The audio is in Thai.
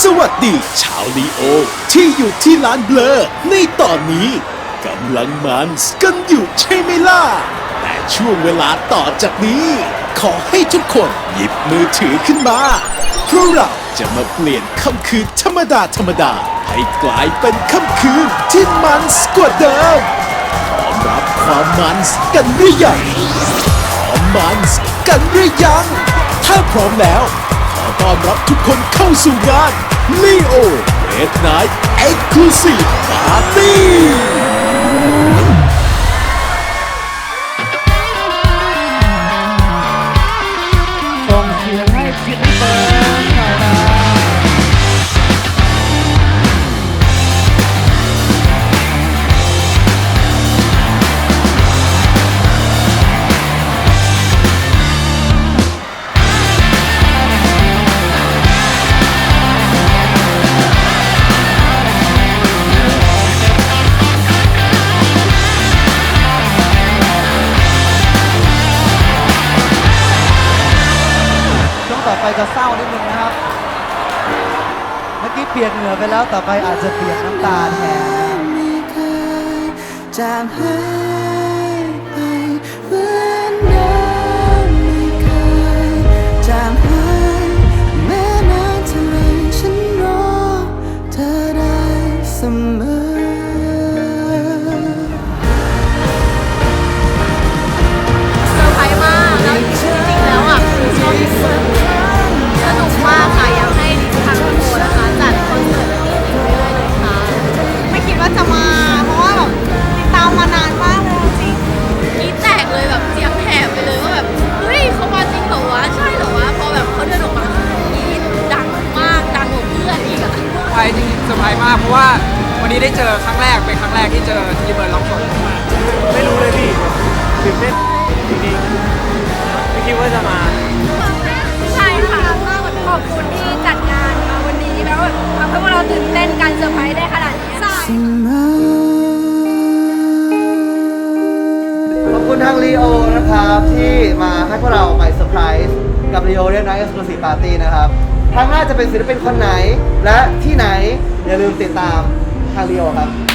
สวัสดีชาวลีโอ ที่อยู่ที่ร้านเบลอในตอนนี้กำลังมันสกันอยู่ใช่ไหมล่ะ แต่ช่วงเวลาต่อจากนี้ ขอให้ทุกคนหยิบมือถือขึ้นมา เพราะเราจะมาเปลี่ยนค่ำคืนธรรมดาธรรมดา ให้กลายเป็นค่ำคืนที่มันสกว่าเดิมพร้อมรับความมันสกันหรือยังพร้อมมันสกันหรือยัง ถ้าพร้อมแล้ว ต้อนรับทุกคนเข้าสู่งาน Leo Red Night Exclusive Party เปียกเหงื่อไปแล้วต่อไปอาจจะเปียกน้ำตาแทน มากเพราะว่าวันนี้ได้เจอครั้งแรกเป็นครั้งแรกที่เจอทีเบิร์ดร้องสดไม่รู้เลยพี่ตื่นเต้นจริงๆไม่คิดว่าจะมาใช่ค่ะขอบคุณที่จัดงานมาวันนี้แล้วแบบทำให้พวกเราตื่นเต้นการเซอร์ไพรส์ได้ขนาดนี้ใช่ขอบคุณทางลีโอนะครับที่มาให้พวกเราไปเซอร์ไพรส์กับลีโอเรียนน้อยเอ็กซ์คลูซีฟปาร์ตี้นะครับ ทั้งหน้าจะเป็นศิลปินคนไหนและที่ไหนอย่าลืมติดตามทางเลี้ยวครับ